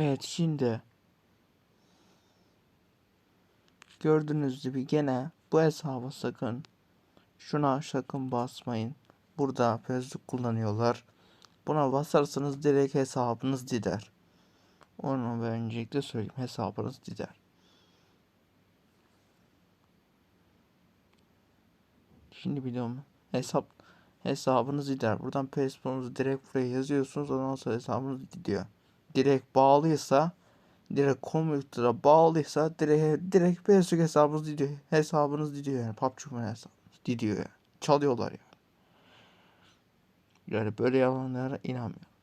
Evet şimdi gördüğünüz gibi gene bu hesaba sakın şuna sakın basmayın. Burada Facebook kullanıyorlar. Buna basarsanız direkt hesabınız gider. Onu ben öncelikle söyleyeyim. Hesabınız gider. Şimdi biliyorum. Hesap hesabınız gider. Buradan Facebook'unuzu direkt buraya yazıyorsunuz. Ondan sonra hesabınız gidiyor. Direkt bağlıysa direkt kompütere bağlıysa direkt direkt Facebook hesabınız gidiyor. Hesabınız gidiyor yani. PUBG Mobile hesabınız gidiyor yani. Çalıyorlar yani. Yani böyle yalanlara inanmıyorum.